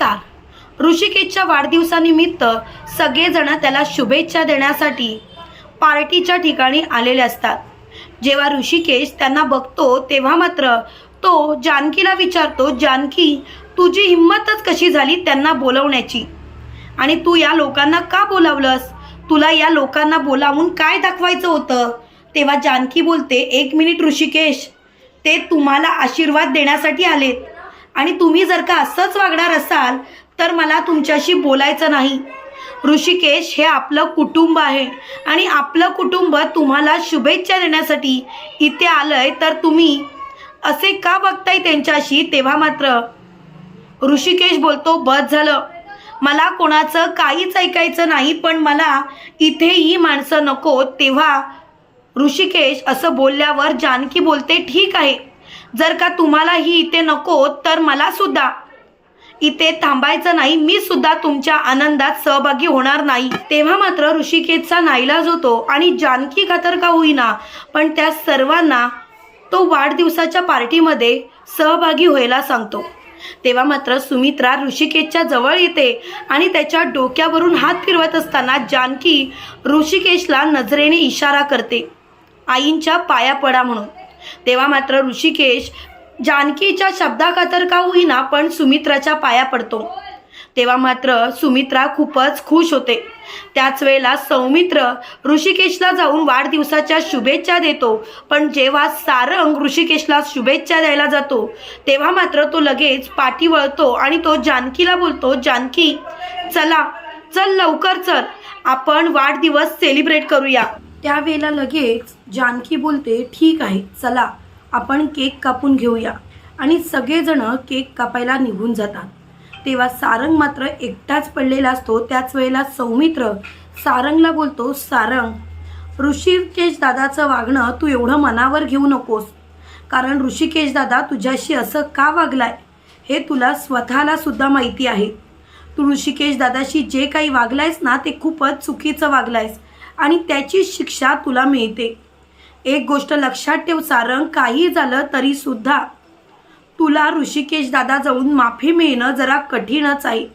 नमस्कार. ऋषिकेशच्या वाढदिवसानिमित्त सगळेजण त्याला शुभेच्छा देण्यासाठी पार्टीच्या ठिकाणी आलेले असतात. जेव्हा ऋषिकेश त्यांना बघतो तेव्हा मात्र तो जानकीला विचारतो जानकी तुझी हिंमतच कशी झाली त्यांना बोलवण्याची? आणि तू या लोकांना का बोलावलंस? तुला या लोकांना बोलावून काय दाखवायचं होतं? तेव्हा जानकी बोलते एक मिनिट ऋषिकेश ते तुम्हाला आशीर्वाद देण्यासाठी आलेत. आणि तुम्ही जर का असंच वागणार असाल तर मला तुमच्याशी बोलायचं नाही. ऋषिकेश हे आपलं कुटुंब आहे आणि आपलं कुटुंब तुम्हाला शुभेच्छा देण्यासाठी इथे आलंय तर तुम्ही असे का बघताय त्यांच्याशी? तेव्हा मात्र ऋषिकेश बोलतो बस झालं. मला कोणाचं काहीच ऐकायचं नाही पण मला इथे ही माणसं नको. तेव्हा ऋषिकेश असं बोलल्यावर जानकी बोलते ठीक आहे. जर का तुम्हालाही इथे नको तर मला सुद्धा. इथे थांबायचं नाही मी सुद्धा तुमच्या आनंदात सहभागी होणार नाही. तेव्हा मात्र ऋषिकेशचा नाईलाज होतो आणि जानकी खातर का होईना पण त्या सर्वांना तो वाढदिवसाच्या पार्टीमध्ये सहभागी व्हायला सांगतो. तेव्हा मात्र सुमित्रा ऋषिकेशच्या जवळ येते आणि त्याच्या डोक्यावरून हात फिरवत असताना जानकी ऋषिकेशला नजरेने इशारा करते. आईंच्या पाया पडा म्हणून. तेव्हा मात्र ऋषिकेश जानकीच्या शब्दाखातर का होईना पण सुमित्राच्या पाया पडतो. तेव्हा मात्र सुमित्रा खूपच खुश होते. त्याच वेळेला सौमित्र ऋषिकेशला जाऊन वाढदिवसाच्या शुभेच्छा देतो. पण जेव्हा सारंग ऋषिकेशला शुभेच्छा द्यायला जातो तेव्हा मात्र तो लगेच पाठी वळतो आणि तो जानकीला बोलतो जानकी चला चल लवकर चल. आपण वाढदिवस सेलिब्रेट करूया. त्यावेळेला लगेच जानकी बोलते ठीक आहे चला आपण केक कापून घेऊया. आणि सगळेजणं केक कापायला निघून जातात. तेव्हा सारंग मात्र एकटाच पडलेला असतो. त्याच वेळेला सौमित्र सारंगला बोलतो सारंग ऋषिकेश दादाचं वागणं तू एवढं मनावर घेऊ नकोस. कारण ऋषिकेश दादा तुझ्याशी असं का वागलाय? हे तुला स्वतःला सुद्धा माहिती आहे. तू ऋषिकेश दादाशी जे काही वागलायस ना ते खूपच चुकीचं वागलायस. आणि त्याची शिक्षा तुला मिळते. एक गोष्ट लक्षात ठेव सारंग. काही झालं तरी सुद्धा तुला ऋषिकेश दादा जाऊन माफी मिळणं जरा कठीणच आहे.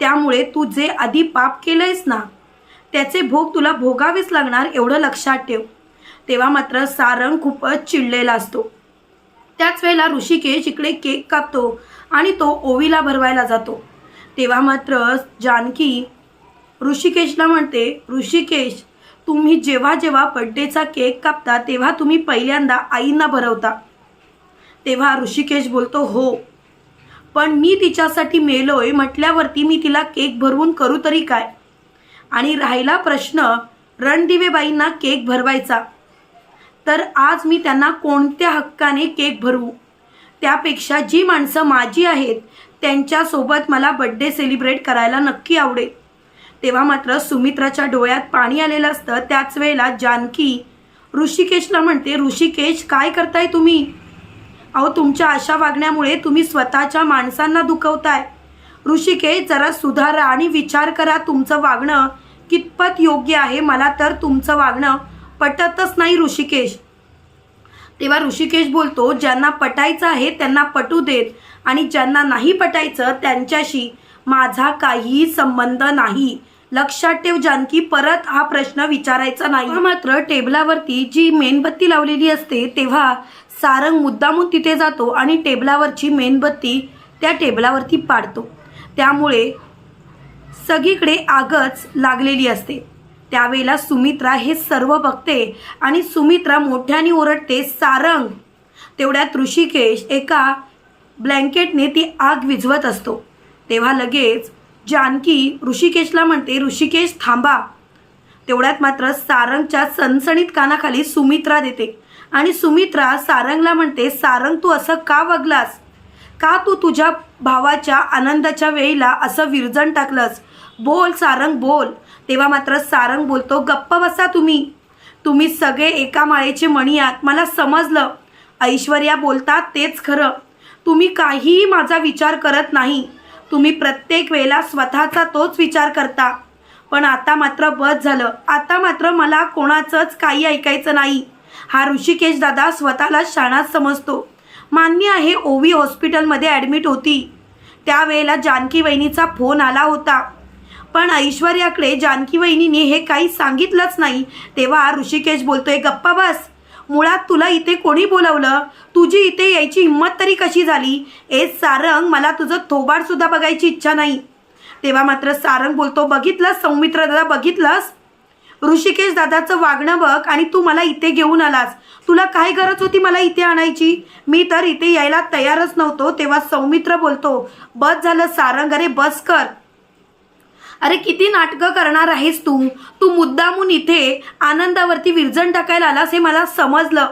त्यामुळे तू जे आधी पाप केलंयस ना त्याचे भोग तुला भोगावेच लागणार एवढं लक्षात ठेव. तेव्हा मात्र सारंग खूपच चिडलेला असतो. त्याच वेळेला ऋषिकेश इकडे केक कापतो आणि तो ओवीला भरवायला जातो. तेव्हा मात्र जानकी ऋषिकेशला म्हणते ऋषिकेश तुम्ही जेव्हा जेव्हा बड्डेचा केक कापता तेव्हा तुम्ही पहिल्यांदा आईंना भरवता. तेव्हा ऋषिकेश बोलतो हो. पण मी तिच्यासाठी मेलोय म्हटल्यावरती मी तिला केक भरवून करू तरी काय? आणि राहिला प्रश्न रणदिवेबाईंना केक भरवायचा. तर आज मी त्यांना कोणत्या हक्काने केक भरवू? त्यापेक्षा जी माणसं माझी आहेत त्यांच्यासोबत मला बड्डे सेलिब्रेट करायला नक्की आवडेल. तेव्हा मात्र सुमित्राच्या डोळ्यात पाणी आलेलं असतं. त्याच वेळेला जानकी ऋषिकेशला म्हणते ऋषिकेश काय करताय तुम्ही? अहो तुमच्या अशा वागण्यामुळे तुम्ही स्वतःच्या माणसांना दुखवताय. ऋषिकेश जरा सुधारा आणि विचार करा. तुमचं वागणं कितपत योग्य आहे मला तर तुमचं वागणं पटतच नाही ऋषिकेश. तेव्हा ऋषिकेश बोलतो ज्यांना पटायचं आहे त्यांना पटू देत. आणि ज्यांना नाही पटायचं त्यांच्याशी माझा काहीही संबंध नाही. लक्षात ठेव जानकी. परत हा प्रश्न विचारायचा नाही. मात्र टेबलावरती जी मेणबत्ती लावलेली असते तेव्हा सारंग मुद्दामून तिथे जातो आणि टेबलावरची मेणबत्ती त्या टेबलावरती पाडतो. त्यामुळे सगळीकडे आगच लागलेली असते. त्यावेळेला सुमित्रा हे सर्व बघते आणि सुमित्रा मोठ्याने ओरडते सारंग! तेवढ्यात ऋषिकेश एका ब्लँकेटने ती आग विझवत असतो. तेव्हा लगेच जानकी ऋषिकेशला म्हणते ऋषिकेश थांबा. तेवढ्यात मात्र सारंगच्या सणसणीत कानाखाली सुमित्रा देते. आणि सुमित्रा सारंगला म्हणते सारंग तू असं का वागलास? का तू तुझ्या भावाच्या आनंदाच्या वेळेला असं विरजण टाकलंस? बोल सारंग बोल. तेव्हा मात्र सारंग बोलतो गप्प बसा तुम्ही. तुम्ही सगळे एका माळेचे मणी आहात. मला समजलं. ऐश्वर्या बोलतात तेच खरं. तुम्ही काहीही माझा विचार करत नाही. तुम्ही प्रत्येक वेळेला स्वतःचा तोच विचार करता. पण आता मात्र बस झालं. आता मात्र मला कोणाचंच काही ऐकायचं नाही. हा ऋषिकेश दादा स्वतःला शाणात समजतो. मान्य आहे ओवी हॉस्पिटलमध्ये ॲडमिट होती. त्यावेळेला जानकी वहिनीचा फोन आला होता. पण ऐश्वर्याकडे जानकी वहिनीने हे काही सांगितलंच नाही. तेव्हा ऋषिकेश बोलतोय गप्पा बस. मुळात तुला इथे कोणी बोलवलं? तुझी इथे यायची हिंमत तरी कशी झाली? ए सारंग मला तुझं थोबाड सुद्धा बघायची इच्छा नाही. तेव्हा मात्र सारंग बोलतो बघितलंस सौमित्र दादा बघितलंस? ऋषिकेश दादाचं वागणं बघ आणि तू मला इथे घेऊन आलास. तुला काय गरज होती मला इथे आणायची? मी तर इथे यायला तयारच नव्हतो. तेव्हा सौमित्र बोलतो बस झालं सारंग अरे बस कर. अरे किती नाटकं करणार आहेस तू? तू मुद्दामून इथे आनंदावरती विरजण टाकायला आलास हे मला समजलं.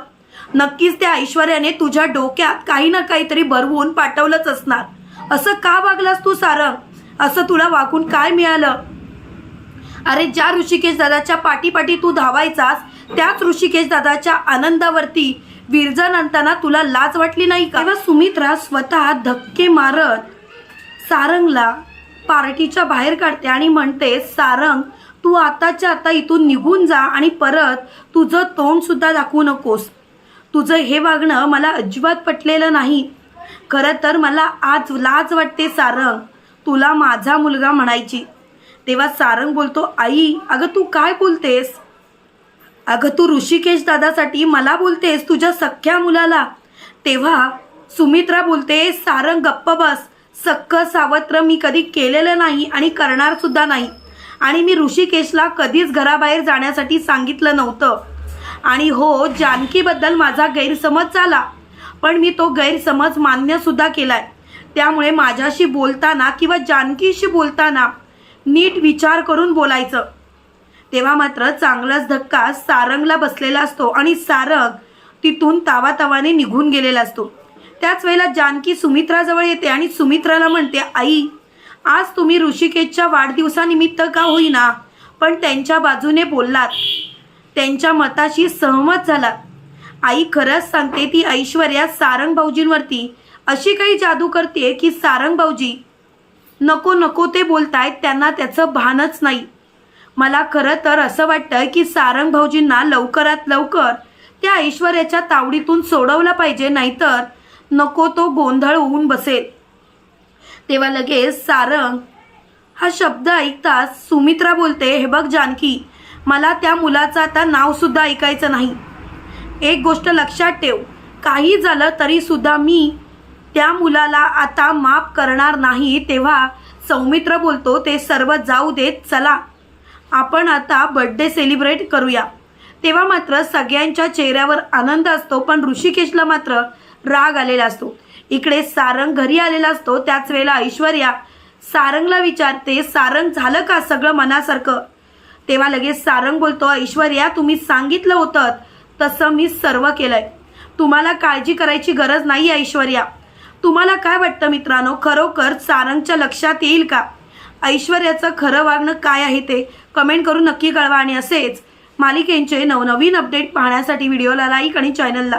नक्कीच त्या ऐश्वर्याने तुझ्या डोक्यात काही ना काहीतरी भरवून पाठवलंच असणार. असं का वागलास तू सारंग? असं तुला वागून काय मिळालं? अरे ज्या ऋषिकेश दादाच्या पाठीपाठी तू धावायचास त्याच ऋषिकेश दादाच्या आनंदावरती विरजण आणताना तुला लाज वाटली नाही का? सुमित्रा स्वतः धक्के मारत सारंगला पार्टीच्या बाहेर काढते आणि म्हणते सारंग तू आताच्या आता इथून निघून जा आणि परत तुझं तोंड सुद्धा दाखवू नकोस. तुझं हे वागणं मला अजिबात पटलेलं नाही. खरं तर मला आज लाज वाटते सारंग. तुला माझा मुलगा म्हणायची. तेव्हा सारंग बोलतो आई अगं तू काय बोलतेस? अगं तू ऋषिकेश दादासाठी मला बोलतेस तुझ्या सख्ख्या मुलाला. तेव्हा सुमित्रा बोलते सारंग गप्प बस. सक्क सावत्र मी कधी केलेलं नाही आणि करणार सुद्धा नाही. आणि मी ऋषिकेशला कधीच घराबाहेर जाण्यासाठी सांगितलं नव्हतं. आणि हो जानकीबद्दल माझा गैरसमज झाला. पण मी तो गैरसमज मान्य सुद्धा केलाय. त्यामुळे माझ्याशी बोलताना किंवा जानकीशी बोलताना नीट विचार करून बोलायचं. तेव्हा मात्र चांगलाच धक्का सारंगला बसलेला असतो आणि सारंग तिथून तावातावाने निघून गेलेला असतो. त्याच वेळेला जानकी सुमित्राजवळ येते आणि सुमित्राला म्हणते आई आज तुम्ही ऋषिकेशच्या वाढदिवसानिमित्त का होईना पण त्यांच्या बाजूने बोललात. त्यांच्या मताशी सहमत झालात. आई खरंच सांगते ती ऐश्वर्या सारंग भाऊजींवरती. अशी काही जादू करते की सारंग भाऊजी. नको नको ते बोलतायत त्यांना त्याचं भानच नाही. मला खरं तर असं वाटतं की सारंग भाऊजींना लवकरात लवकर त्या ऐश्वर्याच्या तावडीतून सोडवलं पाहिजे नाहीतर नको तो गोंधळ होऊन बसेल. तेव्हा लगेच सारंग हा शब्द ऐकताच सुमित्रा बोलते हे बघ जानकी मला त्या मुलाचं आता नावसुद्धा ऐकायचं नाही. एक गोष्ट लक्षात ठेव काही झालं तरीसुद्धा मी त्या मुलाला आता माफ करणार नाही. तेव्हा सौमित्र बोलतो ते सर्व जाऊ देत चला. आपण आता बड्डे सेलिब्रेट करूया. तेव्हा मात्र सगळ्यांच्या चेहऱ्यावर आनंद असतो पण ऋषिकेशला मात्र राग आलेला असतो. इकडे सारंग घरी आलेला असतो. त्याच वेळेला ऐश्वर्या सारंगला विचारते सारंग झालं का सगळं मनासारखं? तेव्हा लगेच सारंग बोलतो ऐश्वर्या तुम्ही सांगितलं होतं. तसं मी सर्व केलंय. तुम्हाला काळजी करायची गरज नाही ऐश्वर्या. तुम्हाला काय वाटतं मित्रांनो? खरोखर सारंगच्या लक्षात येईल का? ऐश्वर्याचं खरं वागणं काय आहे ते कमेंट करून नक्की कळवा. आणि असेच मालिकेंचे नवनवीन अपडेट पाहण्यासाठी व्हिडिओला लाईक आणि चॅनलला